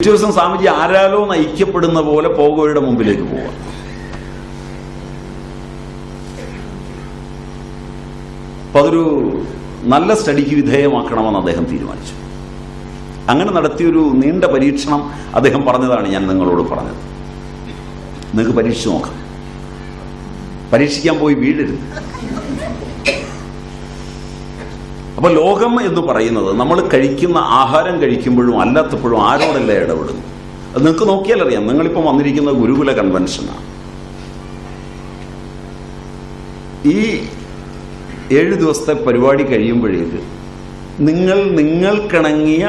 പിറ്റേ ദിവസം സ്വാമിജി ആരാലോ നയിക്കപ്പെടുന്ന പോലെ പോകോയുടെ മുമ്പിലേക്ക് പോവാം അപ്പൊ അതൊരു നല്ല സ്റ്റഡിക്ക് വിധേയമാക്കണമെന്ന് അദ്ദേഹം തീരുമാനിച്ചു. അങ്ങനെ നടത്തിയൊരു നീണ്ട പരീക്ഷണം അദ്ദേഹം പറഞ്ഞതാണ് ഞാൻ നിങ്ങളോട് പറഞ്ഞത്. നിങ്ങൾക്ക് പരീക്ഷിച്ചു നോക്കാം. പരീക്ഷിക്കാൻ പോയി വീഴരുത് അപ്പൊ ലോകം എന്ന് പറയുന്നത് നമ്മൾ കഴിക്കുന്ന ആഹാരം കഴിക്കുമ്പോഴും അല്ലാത്തപ്പോഴും ആരോടല്ല ഇടപെടുന്നു? അത് നിങ്ങൾക്ക് നോക്കിയാൽ അറിയാം. നിങ്ങളിപ്പം വന്നിരിക്കുന്ന ഗുരുകുല കൺവെൻഷനാണ് ഈ ഏഴ് ദിവസത്തെ പരിപാടി കഴിയുമ്പോഴേക്ക് നിങ്ങൾ നിങ്ങൾക്കിണങ്ങിയ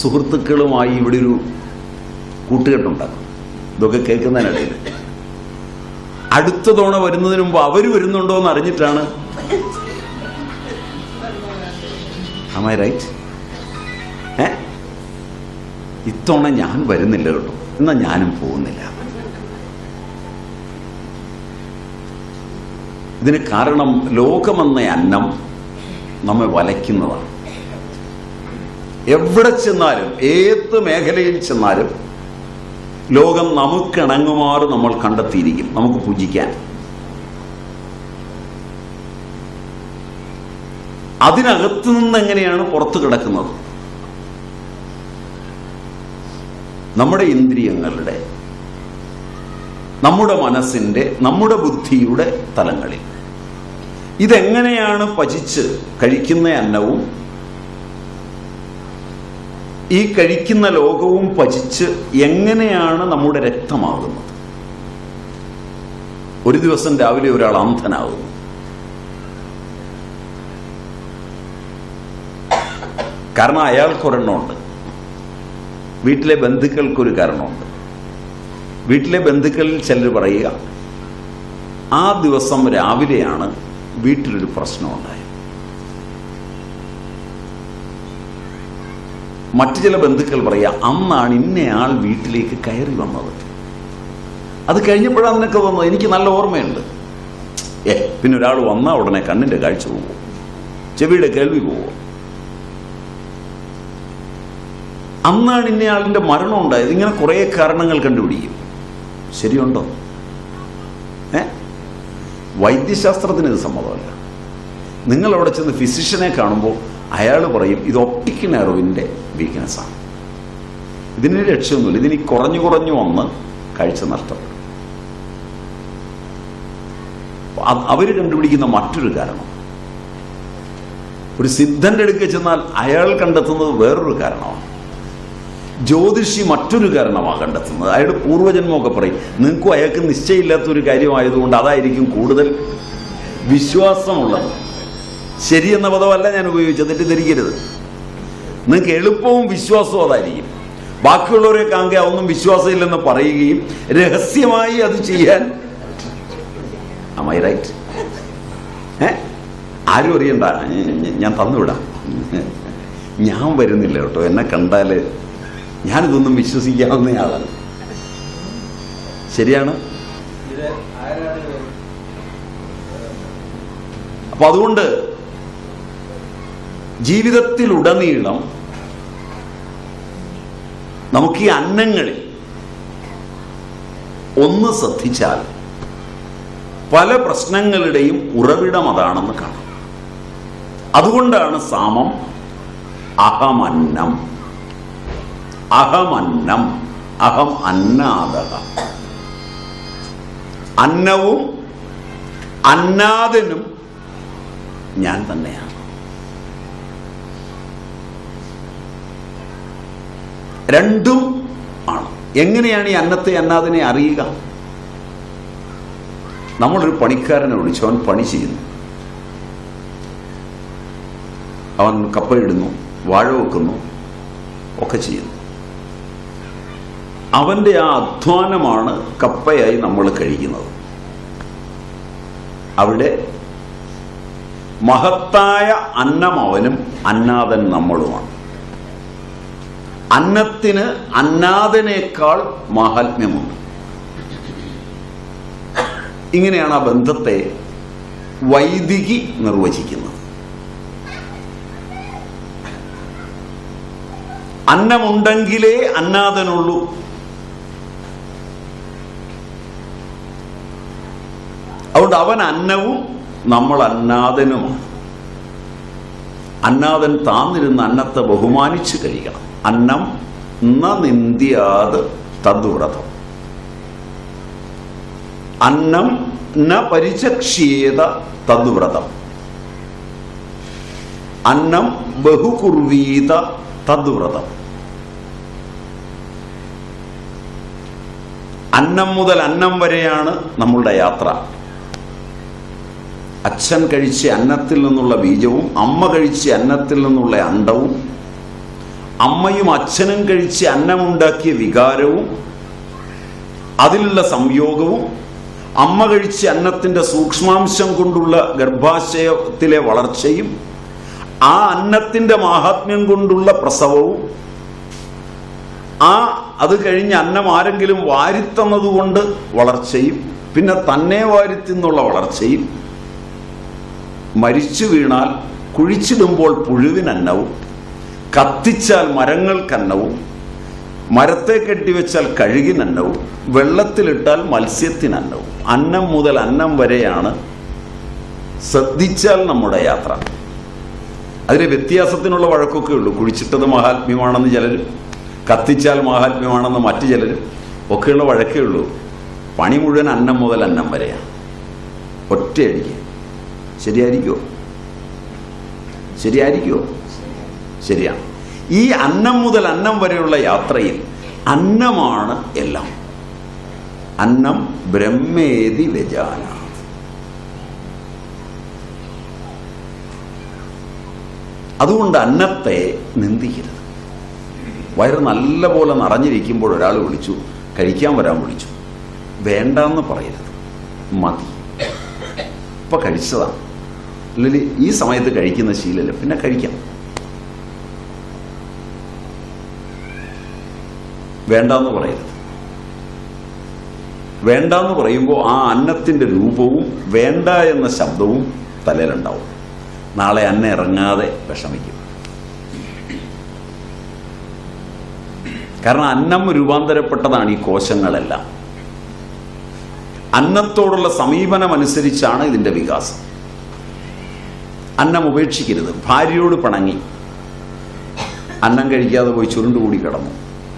സുഹൃത്തുക്കളുമായി ഇവിടെ ഒരു കൂട്ടുകെട്ടുണ്ടാക്കും ഇതൊക്കെ കേൾക്കുന്നതിനിടയിൽ. അടുത്ത തവണ വരുന്നതിന് മുമ്പ് അവർ വരുന്നുണ്ടോ എന്ന് അറിഞ്ഞിട്ടാണ് am റൈറ്റ്? ഏ? ഇത്തവണ ഞാൻ വരുന്നില്ല കേട്ടോ. എന്നാ ഞാനും പോകുന്നില്ല. ഇതിന് കാരണം ലോകമെന്ന അന്നം നമ്മെ വലയ്ക്കുന്നതാണ്. എവിടെ ചെന്നാലും ഏത് മേഖലയിൽ ചെന്നാലും ലോകം നമുക്കിണങ്ങുമാറ് നമ്മൾ കണ്ടെത്തിയിരിക്കും. നമുക്ക് പൂജിക്കാൻ. അതിനകത്തു നിന്ന് എങ്ങനെയാണ് പുറത്തു കിടക്കുന്നത്? നമ്മുടെ ഇന്ദ്രിയങ്ങളുടെ നമ്മുടെ മനസ്സിന്റെ നമ്മുടെ ബുദ്ധിയുടെ തലങ്ങളിൽ. ഇതെങ്ങനെയാണ് പചിച്ച് കഴിക്കുന്ന അന്നവും ഈ കഴിക്കുന്ന ലോകവും പചിച്ച് എങ്ങനെയാണ് നമ്മുടെ രക്തമാകുന്നത്? ഒരു ദിവസം രാവിലെ ഒരാൾ അന്ധനാകുന്നു. കാരണം അയാൾക്കൊരെണ്ണമുണ്ട് വീട്ടിലെ ബന്ധുക്കൾക്കൊരു കാരണമുണ്ട്. വീട്ടിലെ ബന്ധുക്കളിൽ ചിലർ പറയുക ആ ദിവസം രാവിലെയാണ് വീട്ടിലൊരു പ്രശ്നമുണ്ടായത്. മറ്റു ചില ബന്ധുക്കൾ പറയുക അന്നാണ് ഇന്നയാൾ വീട്ടിലേക്ക് കയറി വന്നത്. അത് കഴിഞ്ഞപ്പോഴാണ് നിനക്ക് വന്നത്. എനിക്ക് നല്ല ഓർമ്മയുണ്ട്. ഏ പിന്നെ ഒരാൾ വന്നാൽ ഉടനെ കണ്ണിന്റെ കാഴ്ച പോകും ചെവിയുടെ കേൾവി പോകും അന്നാണ് ഇന്നയാളിന്റെ മരണം ഉണ്ടായത്. ഇങ്ങനെ കുറേ കാരണങ്ങൾ കണ്ടുപിടിക്കും. ശരിയുണ്ടോ? ഏ? വൈദ്യശാസ്ത്രത്തിന് ഇത് സമ്മതമല്ല. നിങ്ങൾ അവിടെ ചെന്ന് ഫിസിഷ്യനെ കാണുമ്പോൾ അയാൾ പറയും ഇത് ഒപ്റ്റിക് നെർവിന്റെ വീക്ക്നെസ്സാണ് ഇതിന് രക്ഷയൊന്നുമില്ല. ഇതിന് കുറഞ്ഞു കുറഞ്ഞു വന്ന് കാഴ്ച നഷ്ടപ്പെടും അവർ കണ്ടുപിടിക്കുന്ന മറ്റൊരു കാരണം. ഒരു സിദ്ധന്റെ അടുക്കൽ ചെന്നാൽ അയാൾ കണ്ടെത്തുന്നത് വേറൊരു കാരണമാണ്. ജ്യോതിഷി മറ്റൊരു കാരണമാണ് കണ്ടെത്തുന്നത്. അയാളുടെ പൂർവജന്മമൊക്കെ പറയും നിങ്ങൾക്കും അയാൾക്ക് നിശ്ചയമില്ലാത്ത ഒരു കാര്യമായതുകൊണ്ട് അതായിരിക്കും കൂടുതൽ വിശ്വാസമുള്ളത്. ശരിയെന്ന പദമല്ല ഞാൻ ഉപയോഗിച്ചത് തെറ്റിദ്ധരിക്കരുത്. നിങ്ങൾക്ക് എളുപ്പവും വിശ്വാസവും അതായിരിക്കും. ബാക്കിയുള്ളവരെയൊക്കെ ആകെ അതൊന്നും വിശ്വാസമില്ലെന്ന് പറയുകയും രഹസ്യമായി അത് ചെയ്യാൻ റൈറ്റ് ഏ? ആരും അറിയണ്ട. ഞാൻ തന്നുവിടാം. ഞാൻ വരുന്നില്ല കേട്ടോ. എന്നെ കണ്ടാൽ ഞാനിതൊന്നും വിശ്വസിക്കാവുന്ന ആളാണ് ശരിയാണ്? അപ്പൊ അതുകൊണ്ട് ജീവിതത്തിലുടനീളം നമുക്ക് ഈ അന്നങ്ങളിൽ ഒന്ന് ശ്രദ്ധിച്ചാൽ പല പ്രശ്നങ്ങളുടെയും ഉറവിടം അതാണെന്ന് കാണാം. അതുകൊണ്ടാണ് സാമം അഹമന്നം. അഹമന്നം. അഹം അന്നാദക. അന്നവും അന്നാദനും ഞാൻ തന്നെയാണ്. രണ്ടും ആണ്. എങ്ങനെയാണ് ഈ അന്നത്തെ അന്നാദിനെ അറിയുക? നമ്മളൊരു പണിക്കാരനെ വിളിച്ചു അവൻ പണി ചെയ്യുന്നു. അവൻ കപ്പയിടുന്നു വാഴ വെക്കുന്നു ഒക്കെ ചെയ്യുന്നു. അവന്റെ ആ അധ്വാനമാണ് കപ്പയായി നമ്മൾ കഴിക്കുന്നത്. അവിടെ മഹത്തായ അന്നം അവനും അന്നാഥൻ നമ്മളുമാണ്. അന്നത്തിന് അന്നാഥനേക്കാൾ മാഹാത്മ്യമുണ്ട്. ഇങ്ങനെയാണ് ആ ബന്ധത്തെ വൈദികി നിർവചിക്കുന്നത്. അന്നമുണ്ടെങ്കിലേ അന്നാഥനുള്ളൂ. അതുകൊണ്ട് അവൻ അന്നവും നമ്മൾ അന്നാഥനുമാണ് അന്നാഥൻ താന്നിരുന്ന അന്നത്തെ ബഹുമാനിച്ചു കഴിക്കണം. അന്നം ന നിന്ദ്യാത് തദ്വ്രതം അന്നം ന പരിചക്ഷ്യേത തദ്വ്രതം അന്നം ബഹുകുർവീത തദ്വ്രതം അന്നം മുതൽ അന്നം വരെയാണ് നമ്മളുടെ യാത്ര. അച്ഛൻ കഴിച്ച അന്നത്തിൽ നിന്നുള്ള ബീജവും അമ്മ കഴിച്ച അന്നത്തിൽ നിന്നുള്ള അണ്ടവും അമ്മയും അച്ഛനും കഴിച്ച് അന്നമുണ്ടാക്കിയ വികാരവും അതിലുള്ള സംയോഗവും അമ്മ കഴിച്ച അന്നത്തിന്റെ സൂക്ഷ്മാംശം കൊണ്ടുള്ള ഗർഭാശയത്തിലെ വളർച്ചയും ആ അന്നത്തിന്റെ മാഹാത്മ്യം കൊണ്ടുള്ള പ്രസവവും ആ അത് കഴിഞ്ഞ് അന്നം ആരെങ്കിലും വാരിത്തന്നതുകൊണ്ട് വളർച്ചയും പിന്നെ തന്നെ വാരിത്തിന്നുള്ള വളർച്ചയും മരിച്ചു വീണാൽ കുഴിച്ചിടുമ്പോൾ പുഴുവിനന്നവും കത്തിച്ചാൽ മരങ്ങൾക്കന്നവും മരത്തെ കെട്ടിവെച്ചാൽ കഴുകിനന്നവും വെള്ളത്തിലിട്ടാൽ മത്സ്യത്തിനന്നവും. അന്നം മുതൽ അന്നം വരെയാണ് ശ്രദ്ധിച്ചാൽ നമ്മുടെ യാത്ര. അതിന് വ്യത്യാസത്തിനുള്ള വഴക്കൊക്കെ ഉള്ളൂ. കുഴിച്ചിട്ടത് മഹാത്മ്യമാണെന്ന് ചിലരും കത്തിച്ചാൽ മഹാത്മ്യമാണെന്ന് മറ്റു ചിലരും ഒക്കെയുള്ള വഴക്കേ ഉള്ളൂ. പണി മുഴുവൻ അന്നം മുതൽ അന്നം വരെയാണ്. ഒറ്റയടിക്ക്. ശരിയായിരിക്കുമോ ശരിയായിരിക്കുമോ ശരിയാണ് ഈ അന്നം മുതൽ അന്നം വരെയുള്ള യാത്രയിൽ അന്നമാണ് എല്ലാം. അന്നം ബ്രഹ്മേതി വ്യജാന. അതുകൊണ്ട് അന്നത്തെ നിന്ദിക്കരുത്. വയറ് നല്ലപോലെ നിറഞ്ഞിരിക്കുമ്പോൾ ഒരാൾ വിളിച്ചു കഴിക്കാൻ വരാൻ വിളിച്ചു. വേണ്ടെന്ന് പറയരുത്. മതി. ഇപ്പൊ കഴിച്ചതാണ് അല്ലെങ്കിൽ ഈ സമയത്ത് കഴിക്കുന്ന ശീലല്ല പിന്നെ കഴിക്കാം. വേണ്ടെന്ന് പറയരുത്. വേണ്ടെന്ന് പറയുമ്പോൾ ആ അന്നത്തിന്റെ രൂപവും വേണ്ട എന്ന ശബ്ദവും തലയിലുണ്ടാവും. നാളെ അന്ന ഇറങ്ങാതെ വിഷമിക്കും. കാരണം അന്നം രൂപാന്തരപ്പെട്ടതാണ് ഈ കോശങ്ങളെല്ലാം. അന്നത്തോടുള്ള സമീപനം അനുസരിച്ചാണ് ഇതിന്റെ വികാസം. അന്നം ഉപേക്ഷിക്കരുത്. ഭാര്യയോട് പിണങ്ങി. അന്നം കഴിക്കാതെ പോയി ചുരുണ്ടുകൂടി കിടന്നു.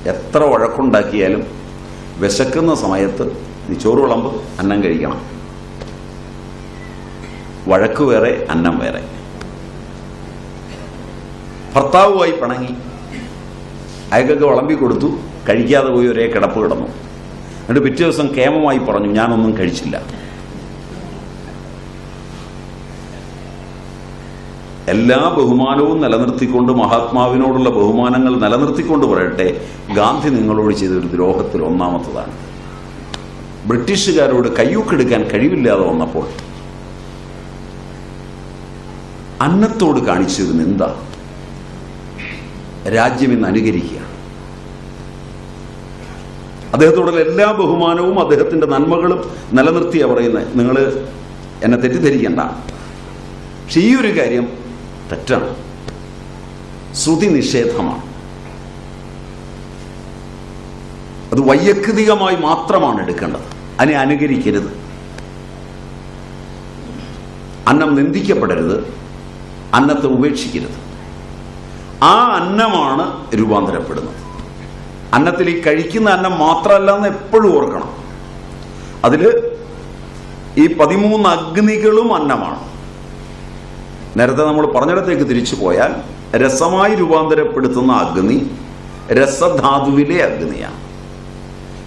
എത്ര വഴക്കുണ്ടാക്കിയാലും വിശക്കുന്ന സമയത്ത് നീ ചോറ് വിളമ്പ് അന്നം കഴിക്കണം. വഴക്ക് വേറെ അന്നം വേറെ. ഭർത്താവുമായി പിണങ്ങി. അയാൾക്കൊക്കെ വിളമ്പി കൊടുത്തു കഴിക്കാതെ പോയി ഒരേ കിടപ്പ് കിടന്നു. എന്നിട്ട് പിറ്റേ ദിവസം കേമമായി പറഞ്ഞു ഞാനൊന്നും കഴിച്ചില്ല. എല്ലാ ബഹുമാനവും നിലനിർത്തിക്കൊണ്ട് മഹാത്മാവിനോടുള്ള ബഹുമാനങ്ങൾ നിലനിർത്തിക്കൊണ്ട് പറയട്ടെ. ഗാന്ധി നിങ്ങളോട് ചെയ്ത ഒരു ദ്രോഹത്തിൽ ഒന്നാമത്തതാണ്. ബ്രിട്ടീഷുകാരോട് കയ്യൂക്കെടുക്കാൻ കഴിവില്ലാതെ വന്നപ്പോൾ അന്നത്തോട് കാണിച്ചൊരു നിന്ദ രാജ്യം ഇന്ന് അനുകരിക്കുക. അദ്ദേഹത്തോടുള്ള എല്ലാ ബഹുമാനവും അദ്ദേഹത്തിന്റെ നന്മകളും നിലനിർത്തിയാ പറയുന്നത്. നിങ്ങൾ എന്നെ തെറ്റിദ്ധരിക്കണ്ട. പക്ഷെ ഈ ഒരു കാര്യം തെറ്റാണ്. ശ്രുതി നിഷേധമാണ് അത് വൈയക്തികമായി മാത്രമാണ് എടുക്കേണ്ടത്. അതിനെ അനുകരിക്കരുത്. അന്നം നിന്ദിക്കപ്പെടരുത്. അന്നത്തെ ഉപേക്ഷിക്കരുത്. ആ അന്നമാണ് രൂപാന്തരപ്പെടുന്നത്. അന്നത്തിൽ ഈ കഴിക്കുന്ന അന്നം മാത്രമല്ല എന്ന് എപ്പോഴും ഓർക്കണം. അതിൽ ഈ പതിമൂന്ന് അഗ്നികളും അന്നമാണ്. നേരത്തെ നമ്മൾ പറഞ്ഞിടത്തേക്ക് തിരിച്ചു പോയാൽ രസമായി രൂപാന്തരപ്പെടുത്തുന്ന അഗ്നി രസധാതുവിലെ അഗ്നിയാണ്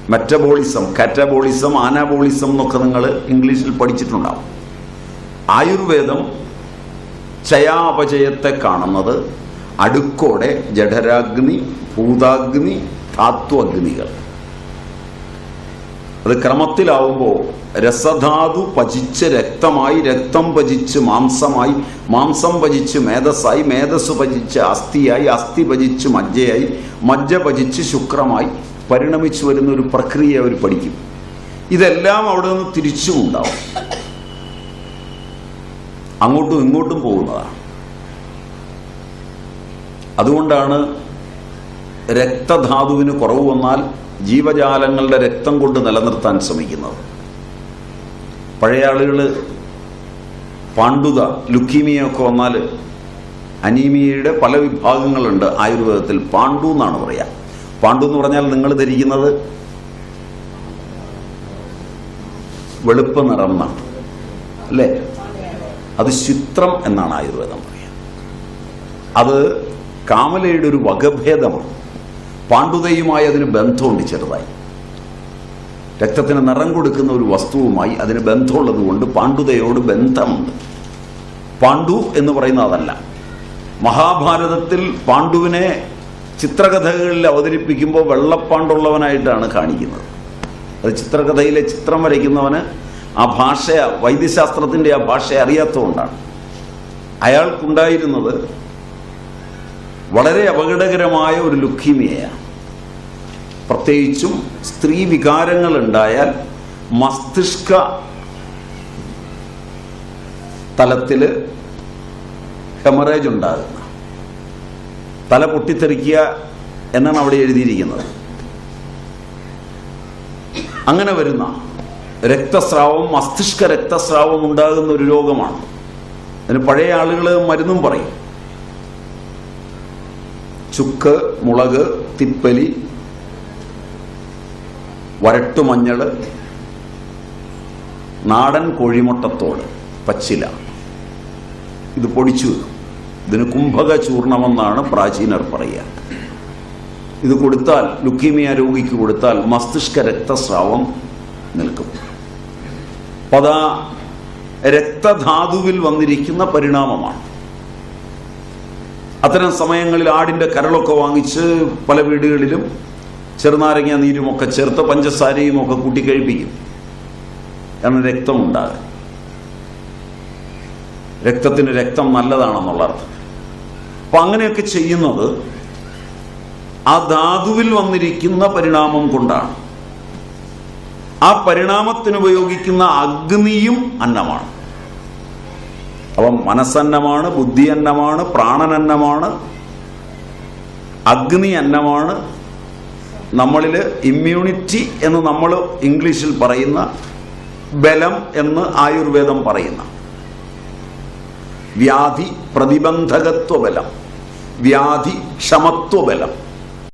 മെറ്റബോളിസം കാറ്റബോളിസം ആനാബോളിസം എന്നൊക്കെ നിങ്ങൾ ഇംഗ്ലീഷിൽ പഠിച്ചിട്ടുണ്ടാവും. ആയുർവേദം ചയാപചയത്തെ കാണുന്നത് അടുക്കോടെ ജഠരാഗ്നി ഭൂതാഗ്നി ധാത്വഗ്നികൾ അത് ക്രമത്തിലാവുമ്പോൾ രസധാതു പചിച്ച് രക്തമായി രക്തം പചിച്ച് മാംസമായി മാംസം പചിച്ച് മേധസ്സായി മേധസ് പചിച്ച് അസ്ഥിയായി അസ്ഥി പചിച്ച് മജ്ജയായി മജ്ജ പചിച്ച് ശുക്രമായി പരിണമിച്ചു വരുന്ന ഒരു പ്രക്രിയ അവർ പഠിക്കും. ഇതെല്ലാം അവിടെ നിന്ന് തിരിച്ചും ഉണ്ടാവും. അങ്ങോട്ടും ഇങ്ങോട്ടും പോകുന്നതാണ് അതുകൊണ്ടാണ് രക്തധാതുവിന് കുറവ് വന്നാൽ ജീവജാലങ്ങളുടെ രക്തം കൊണ്ട് നിലനിർത്താൻ ശ്രമിക്കുന്നത്. പഴയ ആളുകൾ പാണ്ഡുത ലുക്കീമിയൊക്കെ വന്നാൽ അനീമിയയുടെ പല വിഭാഗങ്ങളുണ്ട് ആയുർവേദത്തിൽ. പാണ്ഡു എന്നാണ് പറയുക പാണ്ഡു എന്ന് പറഞ്ഞാൽ നിങ്ങൾ ധരിക്കുന്നത് വെളുപ്പ് നിറം അല്ലേ? അത് ചിത്രം എന്നാണ് ആയുർവേദം പറയുക അത് കാമലയുടെ ഒരു വകഭേദമാണ്. പാണ്ഡുതയുമായി അതിന് ബന്ധമുണ്ട് ചെറുതായി. രക്തത്തിന് നിറം കൊടുക്കുന്ന ഒരു വസ്തുവുമായി അതിന് ബന്ധമുള്ളത് കൊണ്ട് പാണ്ഡുതയോട് ബന്ധമുണ്ട്. പാണ്ഡു എന്ന് പറയുന്ന അതല്ല. മഹാഭാരതത്തിൽ പാണ്ഡുവിനെ ചിത്രകഥകളിൽ അവതരിപ്പിക്കുമ്പോൾ വെള്ളപ്പാണ്ടുള്ളവനായിട്ടാണ് കാണിക്കുന്നത്. അത് ചിത്രകഥയിലെ ചിത്രം വരയ്ക്കുന്നവന് ആ ഭാഷ വൈദ്യശാസ്ത്രത്തിന്റെ ആ ഭാഷ അറിയാത്തതുകൊണ്ടാണ്. അയാൾക്കുണ്ടായിരുന്നത് വളരെ അപകടകരമായ ഒരു ലുക്കീമിയയാണ്. പ്രത്യേകിച്ചും സ്ത്രീ വികാരങ്ങൾ ഉണ്ടായാൽ മസ്തിഷ്ക തലത്തിൽ ഹെമറേജ് ഉണ്ടാകുന്ന. തല പൊട്ടിത്തെറിക്കുക എന്നാണ് അവിടെ എഴുതിയിരിക്കുന്നത്. അങ്ങനെ വരുന്ന രക്തസ്രാവം മസ്തിഷ്ക രക്തസ്രാവം ഉണ്ടാകുന്ന ഒരു രോഗമാണ്. അതിന് പഴയ ആളുകൾ മരുന്നും പറയും. ചുക്ക് മുളക് തിപ്പലി വരട്ടുമഞ്ഞൾ നാടൻ കോഴിമുട്ടത്തോട് പച്ചില. ഇത് പൊടിച്ചു ഇതിന് കുംഭക ചൂർണമെന്നാണ് പ്രാചീനർ പറയുക. ഇത് കൊടുത്താൽ ലുക്കീമിയ രോഗിക്ക് കൊടുത്താൽ മസ്തിഷ്ക രക്തസ്രാവം നിൽക്കും. പതാ രക്തധാതുവിൽ വന്നിരിക്കുന്ന പരിണാമമാണ്. അത്തരം സമയങ്ങളിൽ ആടിന്റെ കരളൊക്കെ വാങ്ങിച്ച് പല വീടുകളിലും ചെറുനാരങ്ങ നീരുമൊക്കെ ചേർത്ത് പഞ്ചസാരയും ഒക്കെ കൂട്ടി കഴിപ്പിക്കും. കാരണം രക്തമുണ്ടാകും രക്തത്തിന് രക്തം നല്ലതാണെന്നുള്ള അർത്ഥം. അപ്പം അങ്ങനെയൊക്കെ ചെയ്യുന്നത് ആ ധാതുവിൽ വന്നിരിക്കുന്ന പരിണാമം കൊണ്ടാണ്. ആ പരിണാമത്തിന് ഉപയോഗിക്കുന്ന അഗ്നിയും അന്നമാണ്. അപ്പം മനസ്സന്നമാണ് ബുദ്ധി അന്നമാണ് പ്രാണനന്നമാണ് അഗ്നി അന്നമാണ് നമ്മളിൽ ഇമ്മ്യൂണിറ്റി എന്ന് നമ്മൾ ഇംഗ്ലീഷിൽ പറയുന്ന ബലം എന്ന് ആയുർവേദം പറയുന്ന. വ്യാധി പ്രതിബന്ധകത്വ ബലം. വ്യാധി ക്ഷമത്വ ബലം.